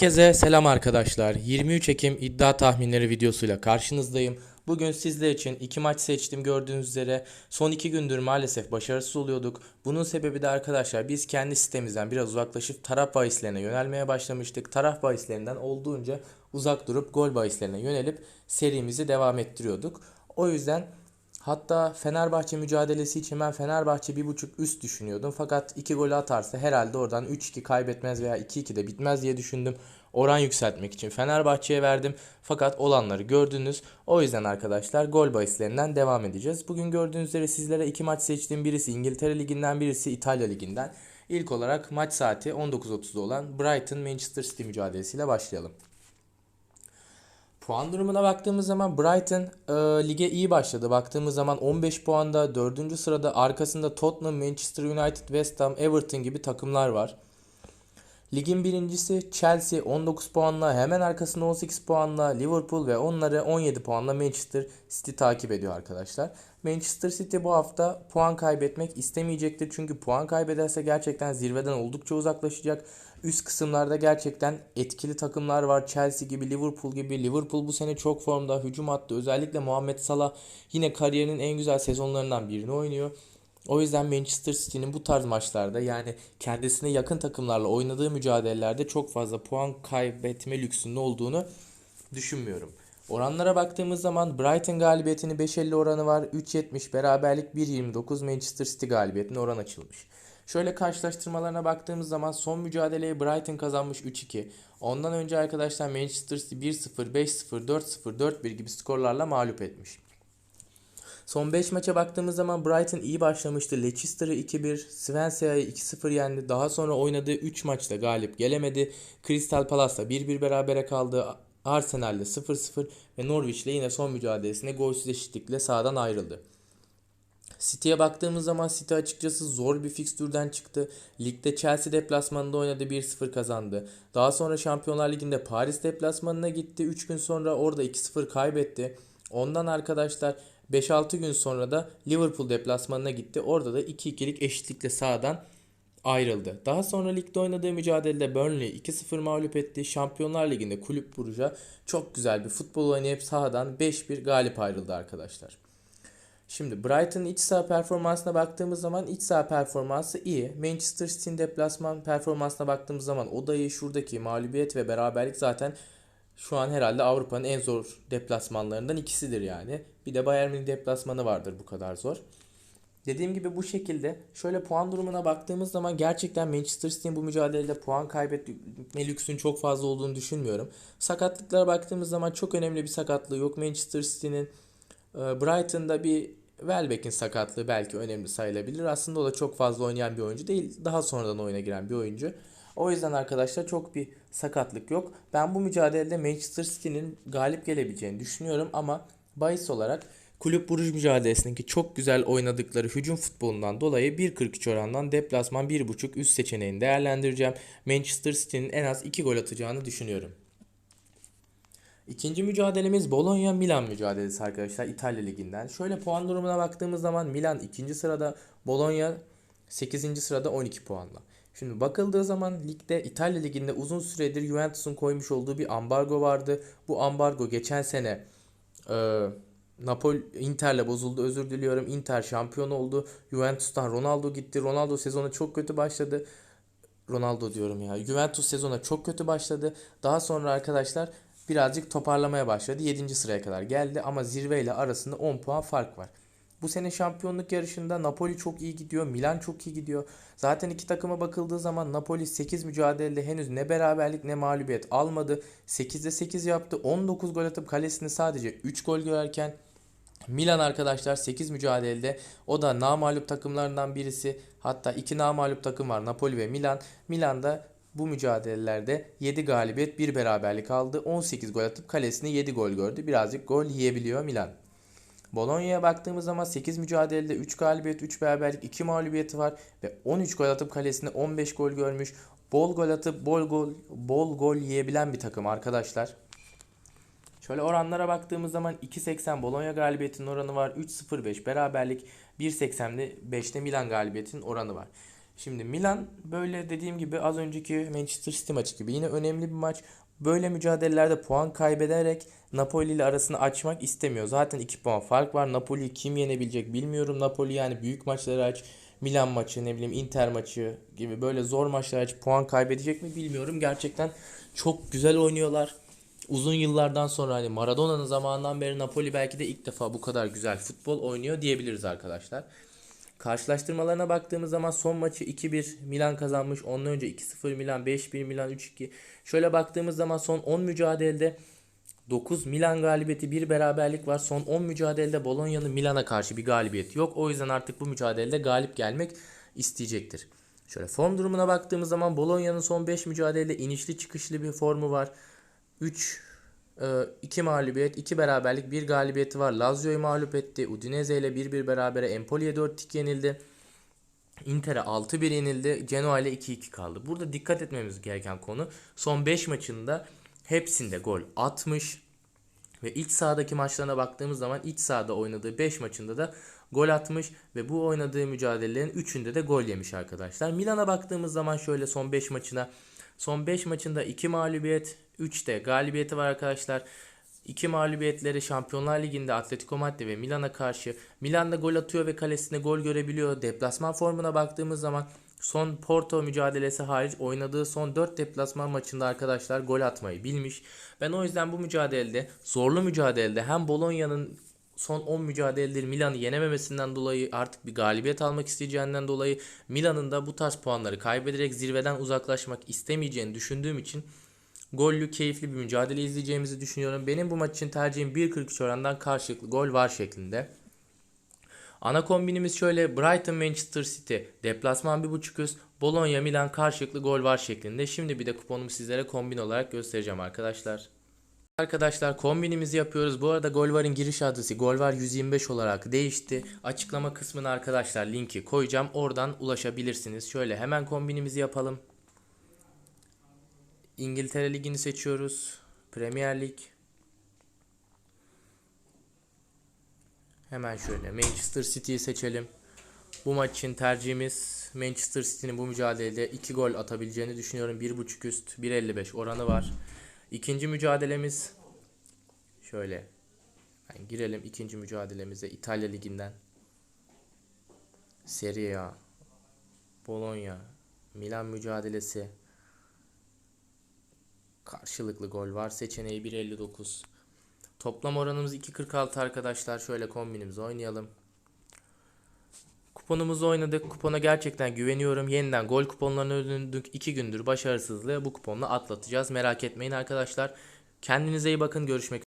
Herkese selam arkadaşlar. 23 Ekim iddia tahminleri videosuyla karşınızdayım. Bugün sizler için iki maç seçtim gördüğünüz üzere. Son iki gündür maalesef başarısız oluyorduk. Bunun sebebi de arkadaşlar biz kendi sitemizden biraz uzaklaşıp taraf bahislerine yönelmeye başlamıştık. Taraf bahislerinden olduğunca uzak durup gol bahislerine yönelip serimizi devam ettiriyorduk. O yüzden Hatta Fenerbahçe mücadelesi için ben Fenerbahçe 1.5 üst düşünüyordum. Fakat 2 gol atarsa herhalde oradan 3-2 kaybetmez veya 2-2 de bitmez diye düşündüm. Oran yükseltmek için Fenerbahçe'ye verdim. Fakat olanları gördünüz. O yüzden arkadaşlar gol bahislerinden devam edeceğiz. Bugün gördüğünüz üzere sizlere iki maç seçtiğim birisi İngiltere Ligi'nden birisi İtalya Ligi'nden. İlk olarak maç saati 19.30'da olan Brighton Manchester City mücadelesiyle başlayalım. Puan durumuna baktığımız zaman Brighton e, lige iyi başladı. Baktığımız zaman 15 puanda 4. sırada arkasında Tottenham, Manchester United, West Ham, Everton gibi takımlar var. Ligin birincisi Chelsea 19 puanla hemen arkasında 18 puanla Liverpool ve onları 17 puanla Manchester City takip ediyor arkadaşlar. Manchester City bu hafta puan kaybetmek istemeyecektir. Çünkü puan kaybederse gerçekten zirveden oldukça uzaklaşacak. Üst kısımlarda gerçekten etkili takımlar var. Chelsea gibi, Liverpool gibi. Liverpool bu sene çok formda. Hücum attı. Özellikle Muhammed Salah yine kariyerinin en güzel sezonlarından birini oynuyor. O yüzden Manchester City'nin bu tarz maçlarda yani kendisine yakın takımlarla oynadığı mücadelelerde çok fazla puan kaybetme lüksünde olduğunu düşünmüyorum. Oranlara baktığımız zaman Brighton galibiyetinin 5.50 oranı var. 3.70 beraberlik 1.29 Manchester City galibiyetine oran açılmış. Şöyle karşılaştırmalarına baktığımız zaman son mücadeleyi Brighton kazanmış 3-2. Ondan önce arkadaşlar Manchester City 1-0, 5-0, 4-0, 4-1 gibi skorlarla mağlup etmiş. Son 5 maça baktığımız zaman Brighton iyi başlamıştı. Leicester'ı 2-1, Swansea'yı 2-0 yendi. Daha sonra oynadığı 3 maçta galip gelemedi. Crystal Palace'la 1-1 berabere kaldı. Arsenal'le 0-0 ve Norwich'le yine son mücadelesinde golsüz eşitlikle sahadan ayrıldı. City'ye baktığımız zaman City açıkçası zor bir fikstürden çıktı. Ligde Chelsea deplasmanında oynadı 1-0 kazandı. Daha sonra Şampiyonlar Ligi'nde Paris deplasmanına gitti. 3 gün sonra orada 2-0 kaybetti. Ondan arkadaşlar 5-6 gün sonra da Liverpool deplasmanına gitti. Orada da 2-2'lik eşitlikle sahadan ayrıldı. Daha sonra ligde oynadığı mücadelede Burnley 2-0 mağlup etti. Şampiyonlar Ligi'nde kulüp Brugge'a çok güzel bir futbol oynayıp sahadan 5-1 galip ayrıldı arkadaşlar. Şimdi Brighton'ın iç saha performansına baktığımız zaman iç saha performansı iyi. Manchester City'nin deplasman performansına baktığımız zaman o da. Şuradaki mağlubiyet ve beraberlik zaten şu an herhalde Avrupa'nın en zor deplasmanlarından ikisidir yani. Bir de Bayern Münih deplasmanı vardır bu kadar zor. Dediğim gibi bu şekilde şöyle puan durumuna baktığımız zaman gerçekten Manchester City'nin bu mücadelede puan kaybetme lüksün çok fazla olduğunu düşünmüyorum. Sakatlıklara baktığımız zaman çok önemli bir sakatlığı yok. Manchester City'nin e, Brighton'da bir Welbeck'in sakatlığı belki önemli sayılabilir. Aslında o da çok fazla oynayan bir oyuncu değil. Daha sonradan oyuna giren bir oyuncu. O yüzden arkadaşlar çok bir sakatlık yok. Ben bu mücadelede Manchester City'nin galip gelebileceğini düşünüyorum ama bahis olarak Kulüp Buruj mücadelesindeki çok güzel oynadıkları hücum futbolundan dolayı 1.43 orandan deplasman 1.5 üst seçeneğini değerlendireceğim. Manchester City'nin en az 2 gol atacağını düşünüyorum. İkinci mücadelemiz Bologna-Milan mücadelesi arkadaşlar İtalya Ligi'nden. Şöyle puan durumuna baktığımız zaman Milan ikinci sırada, Bologna 8. sırada 12 puanla. Şimdi bakıldığı zaman ligde İtalya Ligi'nde uzun süredir Juventus'un koymuş olduğu bir ambargo vardı. Bu ambargo geçen sene e, Napoli Inter'le bozuldu. Özür diliyorum. Inter şampiyon oldu. Juventus'tan Ronaldo gitti. Ronaldo sezonu çok kötü başladı. Ronaldo diyorum ya. Juventus sezona çok kötü başladı. Daha sonra arkadaşlar birazcık toparlamaya başladı. 7. sıraya kadar geldi ama zirveyle arasında 10 puan fark var. Bu sene şampiyonluk yarışında Napoli çok iyi gidiyor. Milan çok iyi gidiyor. Zaten iki takıma bakıldığı zaman Napoli 8 mücadelede henüz ne beraberlik ne mağlubiyet almadı. 8'de 8 yaptı. 19 gol atıp kalesini sadece 3 gol görerken Milan arkadaşlar 8 mücadelede o da namalup takımlarından birisi. Hatta iki namalup takım var Napoli ve Milan. Milan'da bu mücadelelerde 7 galibiyet 1 beraberlik aldı. 18 gol atıp kalesini 7 gol gördü. Birazcık gol yiyebiliyor Milan. Bologna'ya baktığımız zaman 8 mücadelede 3 galibiyet, 3 beraberlik, 2 mağlubiyeti var ve 13 gol atıp kalesinde 15 gol görmüş. Bol gol atıp bol gol bol gol yiyebilen bir takım arkadaşlar. Şöyle oranlara baktığımız zaman 2.80 Bologna galibiyetinin oranı var. 3.05 beraberlik 1.85'te Milan galibiyetinin oranı var. Şimdi Milan böyle dediğim gibi az önceki Manchester City maçı gibi yine önemli bir maç. Böyle mücadelelerde puan kaybederek Napoli ile arasını açmak istemiyor. Zaten 2 puan fark var. Napoli kim yenebilecek bilmiyorum. Napoli yani büyük maçları aç. Milan maçı ne bileyim Inter maçı gibi böyle zor maçlar aç puan kaybedecek mi bilmiyorum. Gerçekten çok güzel oynuyorlar. Uzun yıllardan sonra hani Maradona'nın zamanından beri Napoli belki de ilk defa bu kadar güzel futbol oynuyor diyebiliriz arkadaşlar. Karşılaştırmalarına baktığımız zaman son maçı 2-1 Milan kazanmış. Ondan önce 2-0 Milan, 5-1 Milan, 3-2. Şöyle baktığımız zaman son 10 mücadelede 9 Milan galibiyeti, bir beraberlik var. Son 10 mücadelede Bologna'nın Milan'a karşı bir galibiyeti yok. O yüzden artık bu mücadelede galip gelmek isteyecektir. Şöyle form durumuna baktığımız zaman Bologna'nın son 5 mücadelede inişli çıkışlı bir formu var. 3 2 mağlubiyet, 2 beraberlik, 1 galibiyeti var. Lazio'yu mağlup etti. Udinese ile 1-1 berabere. Empoli'ye 4-2 yenildi. Inter'e 6-1 yenildi. Genoa ile 2-2 kaldı. Burada dikkat etmemiz gereken konu son 5 maçında hepsinde gol atmış. Ve iç sahadaki maçlarına baktığımız zaman iç sahada oynadığı 5 maçında da gol atmış ve bu oynadığı mücadelelerin 3'ünde de gol yemiş arkadaşlar. Milan'a baktığımız zaman şöyle son 5 maçına son 5 maçında 2 mağlubiyet, 3'te galibiyeti var arkadaşlar. 2 mağlubiyetleri Şampiyonlar Ligi'nde Atletico Madrid ve Milan'a karşı. Milan'da gol atıyor ve kalesine gol görebiliyor. Deplasman formuna baktığımız zaman son Porto mücadelesi hariç oynadığı son 4 deplasman maçında arkadaşlar gol atmayı bilmiş. Ben o yüzden bu mücadelede zorlu mücadelede hem Bologna'nın son 10 mücadeledir Milan'ı yenememesinden dolayı artık bir galibiyet almak isteyeceğinden dolayı Milan'ın da bu tarz puanları kaybederek zirveden uzaklaşmak istemeyeceğini düşündüğüm için gollü keyifli bir mücadele izleyeceğimizi düşünüyorum. Benim bu maç için tercihim 1.43 orandan karşılıklı gol var şeklinde. Ana kombinimiz şöyle Brighton Manchester City deplasman 1.5 üst Bologna Milan karşılıklı gol var şeklinde. Şimdi bir de kuponumu sizlere kombin olarak göstereceğim arkadaşlar. Arkadaşlar kombinimizi yapıyoruz. Bu arada Golvar'ın giriş adresi Golvar 125 olarak değişti. Açıklama kısmına arkadaşlar linki koyacağım. Oradan ulaşabilirsiniz. Şöyle hemen kombinimizi yapalım. İngiltere Ligi'ni seçiyoruz. Premier Lig. Hemen şöyle Manchester City'yi seçelim. Bu maç için tercihimiz Manchester City'nin bu mücadelede 2 gol atabileceğini düşünüyorum. 1.5 üst 1.55 oranı var. İkinci mücadelemiz şöyle yani girelim ikinci mücadelemize İtalya Ligi'nden. Serie A, Bologna, Milan mücadelesi. Karşılıklı gol var. Seçeneği 1.59. Toplam oranımız 2.46 arkadaşlar. Şöyle kombinimizi oynayalım. Kuponumuzu oynadık. Kupona gerçekten güveniyorum. Yeniden gol kuponlarına döndük. 2 gündür başarısızlığı bu kuponla atlatacağız. Merak etmeyin arkadaşlar. Kendinize iyi bakın. Görüşmek